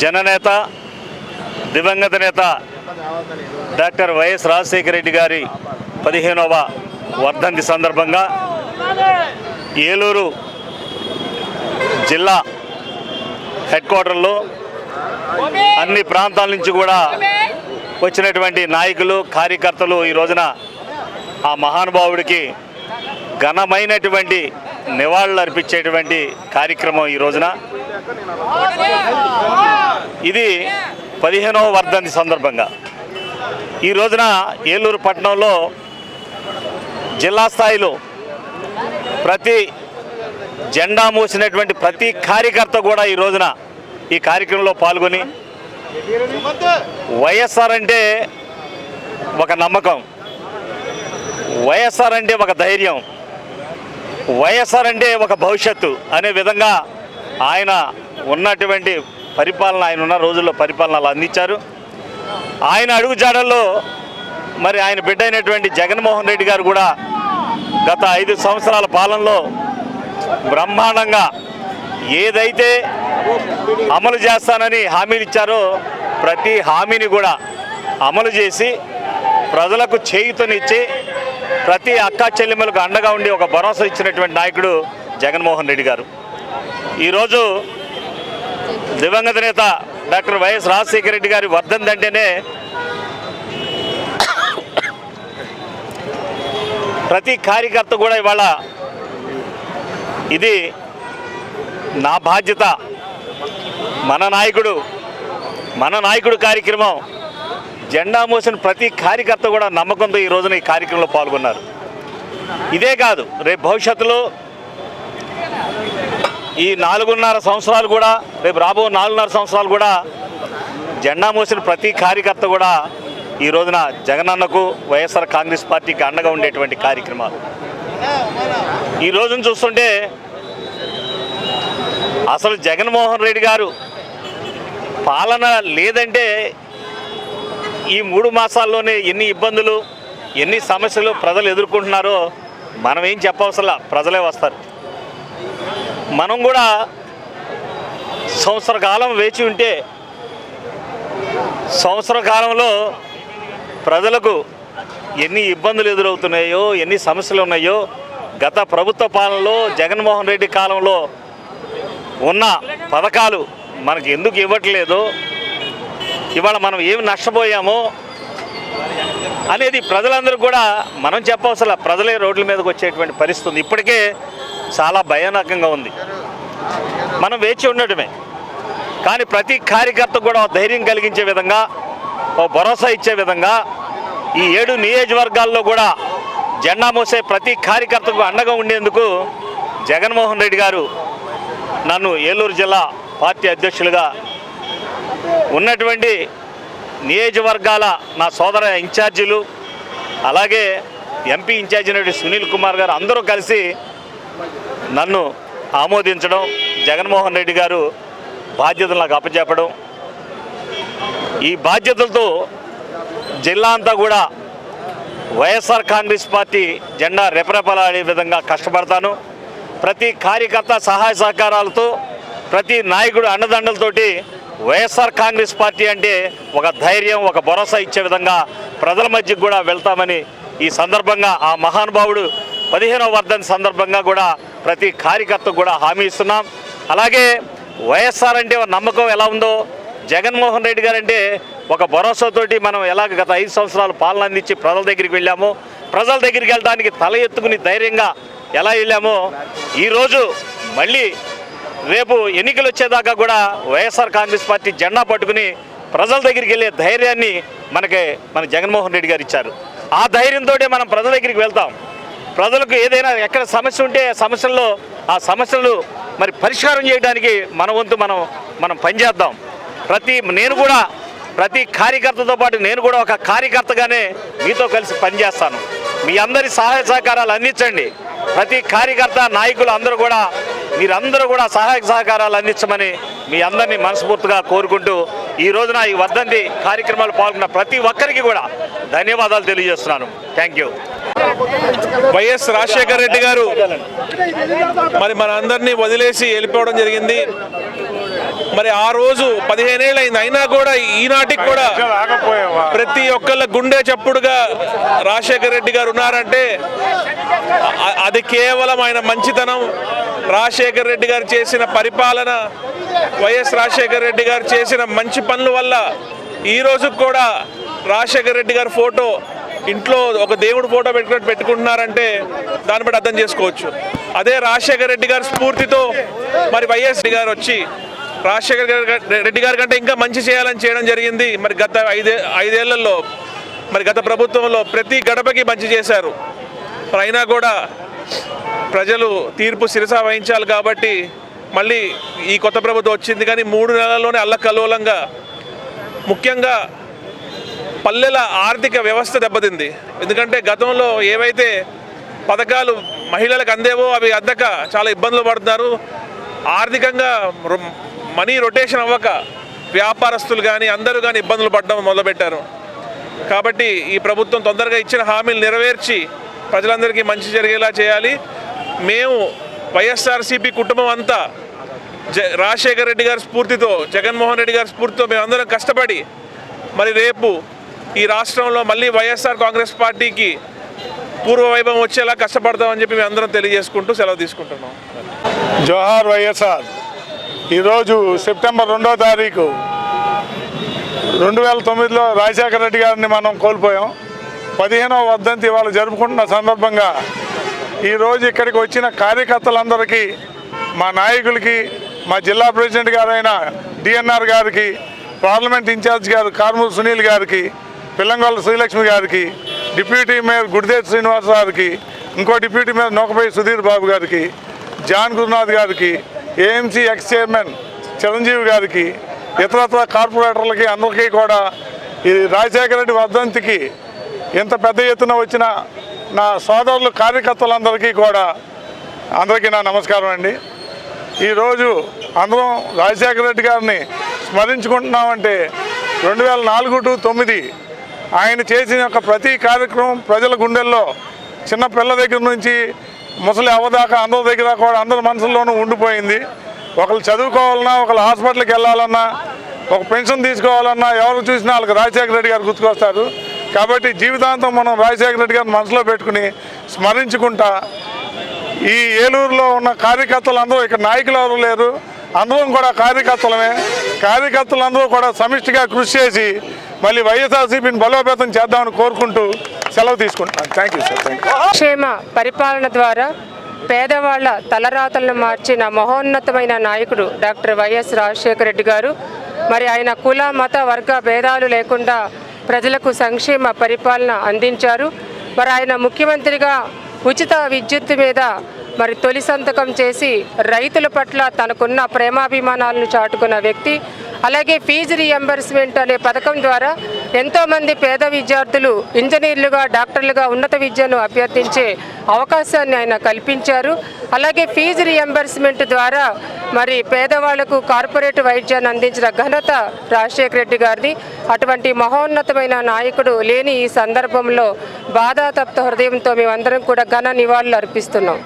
జననేత దివంగత నేత డాక్టర్ వైఎస్ రాజశేఖర రెడ్డి గారి పదిహేనవ వర్ధంతి సందర్భంగా ఏలూరు జిల్లా హెడ్ క్వార్టర్లో అన్ని ప్రాంతాల నుంచి కూడా వచ్చినటువంటి నాయకులు కార్యకర్తలు ఈ రోజున ఆ మహానుభావుడికి ఘనమైనటువంటి నివాళులు అర్పించేటువంటి కార్యక్రమం ఈ రోజున. ఇది పదిహేనవ వర్ధంతి సందర్భంగా. ఈ రోజున ఏలూరు పట్టణంలో జిల్లా స్థాయిలో ప్రతి జెండా మూసినటువంటి ప్రతి కార్యకర్త కూడా ఈ రోజున ఈ కార్యక్రమంలో పాల్గొని వైఎస్ఆర్ అంటే ఒక నమ్మకం. వైఎస్ఆర్ అంటే ఒక ధైర్యం. వైఎస్ఆర్ అంటే ఒక భవిష్యత్తు అనే విధంగా ఆయన ఉన్నటువంటి పరిపాలన ఆయన ఉన్న రోజుల్లో పరిపాలన అలా అందించారు. ఆయన అడుగుజాడల్లో మరి ఆయన బిడ్డ అయినటువంటి జగన్మోహన్ రెడ్డి గారు కూడా గత ఐదు సంవత్సరాల పాలనలో బ్రహ్మాండంగా ఏదైతే అమలు చేస్తానని హామీలు ఇచ్చారో ప్రతి హామీని కూడా అమలు చేసి ప్రజలకు చేయుతనిచ్చి ప్రతి అక్క చెల్లెమ్మలకు అండగా ఉండి ఒక భరోసా ఇచ్చినటువంటి నాయకుడు జగన్మోహన్ రెడ్డి గారు. ఈరోజు దివంగత నేత డాక్టర్ వైఎస్ రాజశేఖర రెడ్డి గారి వర్ధంతి ప్రతి కార్యకర్త కూడా ఇవాళ ఇది నా బాధ్యత మన నాయకుడు మన నాయకుడు కార్యక్రమం జెండా మోసిన ప్రతి కార్యకర్త కూడా నమ్మకంతో ఈ రోజున ఈ కార్యక్రమంలో పాల్గొన్నారు. ఇదే కాదు రేపు భవిష్యత్తులో ఈ నాలుగున్నర సంవత్సరాలు కూడా రేపు రాబో నాలుగున్నర సంవత్సరాలు కూడా జెండా మోసిన ప్రతి కార్యకర్త కూడా ఈ రోజున జగనన్నకు వైఎస్ఆర్ కాంగ్రెస్ పార్టీకి అండగా ఉండేటువంటి కార్యక్రమాలు. ఈ రోజును చూస్తుంటే అసలు జగన్మోహన్ రెడ్డి గారు పాలన లేదంటే ఈ మూడు మాసాల్లోనే ఎన్ని ఇబ్బందులు ఎన్ని సమస్యలు ప్రజలు ఎదుర్కొంటున్నారో మనం ఏం చెప్పవసరం ప్రజలే వస్తారు. మనం కూడా సంవత్సర కాలం వేచి ఉంటే సంవత్సర కాలంలో ప్రజలకు ఎన్ని ఇబ్బందులు ఎదురవుతున్నాయో ఎన్ని సమస్యలు ఉన్నాయో గత ప్రభుత్వ పాలనలో జగన్మోహన్ రెడ్డి కాలంలో ఉన్న పథకాలు మనకి ఎందుకు ఇవ్వట్లేదు ఇవాళ మనం ఏమి నష్టపోయామో అనేది ప్రజలందరూ కూడా మనం చెప్పవసల ప్రజలే రోడ్ల మీదకి వచ్చేటువంటి పరిస్థితి ఇప్పటికే చాలా భయానకంగా ఉంది. మనం వేచి ఉండటమే. కానీ ప్రతి కార్యకర్తకు కూడా ధైర్యం కలిగించే విధంగా ఓ భరోసా ఇచ్చే విధంగా ఈ ఏడు నియోజకవర్గాల్లో కూడా జెండా మోసే ప్రతి కార్యకర్తకు అండగా ఉండేందుకు జగన్మోహన్ రెడ్డి గారు నన్ను ఏలూరు జిల్లా పార్టీ అధ్యక్షులుగా ఉన్నటువంటి నియోజకవర్గాల నా సోదర ఇన్ఛార్జీలు అలాగే ఎంపీ ఇన్ఛార్జి సునీల్ కుమార్ గారు అందరూ కలిసి నన్ను ఆమోదించడం జగన్మోహన్ రెడ్డి గారు బాధ్యతలు నాకు అప్పచెప్పడం. ఈ బాధ్యతలతో జిల్లా అంతా కూడా వైఎస్ఆర్ కాంగ్రెస్ పార్టీ జెండా రెపరెపలాడే విధంగా కష్టపడతాను. ప్రతి కార్యకర్త సహాయ సహకారాలతో ప్రతి నాయకుడు అండదండలతోటి వైఎస్ఆర్ కాంగ్రెస్ పార్టీ అంటే ఒక ధైర్యం ఒక భరోసా ఇచ్చే విధంగా ప్రజల మధ్యకు కూడా వెళ్తామని ఈ సందర్భంగా ఆ మహానుభావుడు పదిహేనవ వర్ధన్ సందర్భంగా కూడా ప్రతి కార్యకర్తకు కూడా హామీ ఇస్తున్నాం. అలాగే వైఎస్ఆర్ అంటే నమ్మకం ఎలా ఉందో జగన్మోహన్ రెడ్డి గారు అంటే ఒక భరోసాతోటి మనం ఎలాగ గత ఐదు సంవత్సరాలు పాలన అందించి ప్రజల దగ్గరికి వెళ్ళామో ప్రజల దగ్గరికి వెళ్ళడానికి తల ఎత్తుకుని ధైర్యంగా ఎలా వెళ్ళామో ఈరోజు మళ్ళీ రేపు ఎన్నికలు వచ్చేదాకా కూడా వైఎస్ఆర్ కాంగ్రెస్ పార్టీ జెండా పట్టుకుని ప్రజల దగ్గరికి వెళ్ళే ధైర్యాన్ని మనకి మన జగన్మోహన్ రెడ్డి గారు ఇచ్చారు. ఆ ధైర్యంతో మనం ప్రజల దగ్గరికి వెళ్తాం. ప్రజలకు ఏదైనా ఎక్కడ సమస్య ఉంటే ఆ సమస్యల్లో ఆ సమస్యలు మరి పరిష్కారం చేయడానికి మన వంతు మనం మనం పనిచేద్దాం. ప్రతి నేను కూడా ప్రతి కార్యకర్తతో పాటు నేను కూడా ఒక కార్యకర్తగానే మీతో కలిసి పనిచేస్తాను. మీ అందరి సహాయ సహకారాలు అందించండి. ప్రతి కార్యకర్త నాయకులు అందరూ కూడా మీరందరూ కూడా సహాయక సహకారాలు అందించమని మీ అందరినీ మనస్ఫూర్తిగా కోరుకుంటూ ఈ రోజున ఈ వర్ధంతి కార్యక్రమాలు పాల్గొన్న ప్రతి ఒక్కరికి కూడా ధన్యవాదాలు తెలియజేస్తున్నాను. Thank you YS Rajasekhara Reddy గారు మరి మన అందరినీ వదిలేసి వెళ్ళిపోవడం జరిగింది. మరి ఆ రోజు పదిహేనేళ్ళు అయింది అయినా కూడా ఈనాటికి కూడా ప్రతి ఒక్కళ్ళ గుండె చప్పుడుగా రాజశేఖర రెడ్డి గారు ఉన్నారంటే అది కేవలం ఆయన మంచితనం. రాజశేఖర రెడ్డి గారు చేసిన పరిపాలన వైఎస్ రాజశేఖర రెడ్డి గారు చేసిన మంచి పనుల వల్ల ఈ రోజు కూడా రాజశేఖర రెడ్డి గారి ఫోటో ఇంట్లో ఒక దేవుడు ఫోటో పెట్టుకున్నట్టు పెట్టుకుంటున్నారంటే దాన్ని బట్టి అర్థం చేసుకోవచ్చు. అదే రాజశేఖర రెడ్డి గారి స్ఫూర్తితో మరి వైఎస్ రెడ్డి గారు వచ్చి రాజశేఖర గారి- రెడ్డి గారి కంటే ఇంకా మంచి చేయాలని చేయడం జరిగింది. మరి గత ఐదే ఐదేళ్ళలో మరి గత ప్రభుత్వంలో ప్రతి గడపకి మంచి చేశారు. మరి అయినా కూడా ప్రజలు తీర్పు శిరస వహించాలి కాబట్టి మళ్ళీ ఈ కొత్త ప్రభుత్వం వచ్చింది కానీ మూడు నెలల్లోనే అల్లకల్లోలంగా ముఖ్యంగా పల్లెల ఆర్థిక వ్యవస్థ దెబ్బతింది. ఎందుకంటే గతంలో ఏవైతే పథకాలు మహిళలకు అందేవో అవి అందక చాలా ఇబ్బందులు పడుతున్నారు. ఆర్థికంగా రొ- మనీ రొటేషన్ అవ్వక వ్యాపారస్తులు కానీ అందరూ కానీ ఇబ్బందులు పడడం మొదలుపెట్టారు. కాబట్టి ఈ ప్రభుత్వం తొందరగా ఇచ్చిన హామీలు నెరవేర్చి ప్రజలందరికీ మంచి జరిగేలా చేయాలి. మేము వైఎస్ఆర్సీపీ కుటుంబం అంతా జ రాజశేఖర రెడ్డి గారి స్ఫూర్తితో జగన్మోహన్ రెడ్డి గారి స్ఫూర్తితో మేమందరం కష్టపడి మరి రేపు ఈ రాష్ట్రంలో మళ్ళీ వైఎస్ఆర్ కాంగ్రెస్ పార్టీకి పూర్వ వైభవం వచ్చేలా కష్టపడతామని చెప్పి మేము అందరం తెలియజేసుకుంటూ సెలవు తీసుకుంటున్నాం. జోహార్ వైఎస్ఆర్. ఈరోజు సెప్టెంబర్ రెండో తారీఖు రెండు వేల తొమ్మిదిలో రాజశేఖర రెడ్డి గారిని మనం కోల్పోయాం. పదిహేనవ వర్ధంతి వాళ్ళు జరుపుకుంటున్న సందర్భంగా ఈరోజు ఇక్కడికి వచ్చిన కార్యకర్తలందరికీ మా నాయకులకి మా జిల్లా ప్రెసిడెంట్ గారైన డిఎన్ఆర్ గారికి పార్లమెంట్ ఇన్ఛార్జ్ గారు కార్మూర్ సునీల్ గారికి పిల్లంగొల్ల శ్రీలక్ష్మి గారికి డిప్యూటీ మేయర్ గుడిదేవ్ శ్రీనివాస్ గారికి ఇంకో డిప్యూటీ మేయర్ నూకపై సుధీర్ బాబు గారికి జాన్ గురునాథ్ గారికి ఏఎంసీ ఎక్స్ చైర్మన్ చిరంజీవి గారికి ఇతరత్ర కార్పొరేటర్లకి అందరికీ కూడా ఈ రాజశేఖర రెడ్డి వర్ధంతికి ఇంత పెద్ద ఎత్తున వచ్చిన నా సోదరులు కార్యకర్తలందరికీ కూడా అందరికీ నా నమస్కారం అండి. ఈరోజు అందరం రాజశేఖర రెడ్డి గారిని స్మరించుకుంటున్నామంటే రెండు వేల నాలుగు టు తొమ్మిది ఆయన చేసిన యొక్క ప్రతి కార్యక్రమం ప్రజల గుండెల్లో చిన్న పిల్ల దగ్గర నుంచి ముసలి అవ్వదాకా అందరి దగ్గర కూడా అందరి మనసుల్లోనూ ఉండిపోయింది. ఒకళ్ళు చదువుకోవాలన్నా ఒకళ్ళు హాస్పిటల్కి వెళ్ళాలన్నా ఒక పెన్షన్ తీసుకోవాలన్నా ఎవరు చూసినా వాళ్ళకి రాజశేఖర రెడ్డి గారు గుర్తుకొస్తారు. కాబట్టి జీవితాంతం మనం రాజశేఖర రెడ్డి గారిని మనసులో పెట్టుకుని స్మరించుకుంటా ఈ ఏలూరులో ఉన్న కార్యకర్తలు అందరూ ఇక్కడ నాయకులు ఎవరు లేరు అందరం కూడా కార్యకర్తలమే. కార్యకర్తలందరూ కూడా సమిష్టిగా కృషి చేసి మళ్ళీ వైఎస్ఆర్సీపీని బలోపేతం చేద్దామని కోరుకుంటూ సెలవు తీసుకుంటున్నాను. థ్యాంక్ యూ సార్ క్షేమ పరిపాలన ద్వారా పేదవాళ్ళ తలరాతలను మార్చిన మహోన్నతమైన నాయకుడు డాక్టర్ వైఎస్ రాజశేఖర రెడ్డి గారు. మరి ఆయన కుల మత వర్గ భేదాలు లేకుండా ప్రజలకు సంక్షేమ పరిపాలన అందించారు. మరి ఆయన ముఖ్యమంత్రిగా ఉచిత విద్యుత్ మీద మరి తొలి సంతకం చేసి రైతుల పట్ల తనకున్న ప్రేమాభిమానాలను చాటుకున్న వ్యక్తి. అలాగే ఫీజు రియంబర్స్మెంట్ అనే పథకం ద్వారా ఎంతోమంది పేద విద్యార్థులు ఇంజనీర్లుగా డాక్టర్లుగా ఉన్నత విద్యను అభ్యర్థించే అవకాశాన్ని ఆయన కల్పించారు. అలాగే ఫీజు రియంబర్స్మెంట్ ద్వారా మరి పేదవాళ్ళకు కార్పొరేట్ వైద్యాన్ని అందించిన ఘనత రాజశేఖర రెడ్డి గారిది. అటువంటి మహోన్నతమైన నాయకుడు లేని ఈ సందర్భంలో బాధాతప్త హృదయంతో మేమందరం కూడా ఘన నివాళులు అర్పిస్తున్నాం.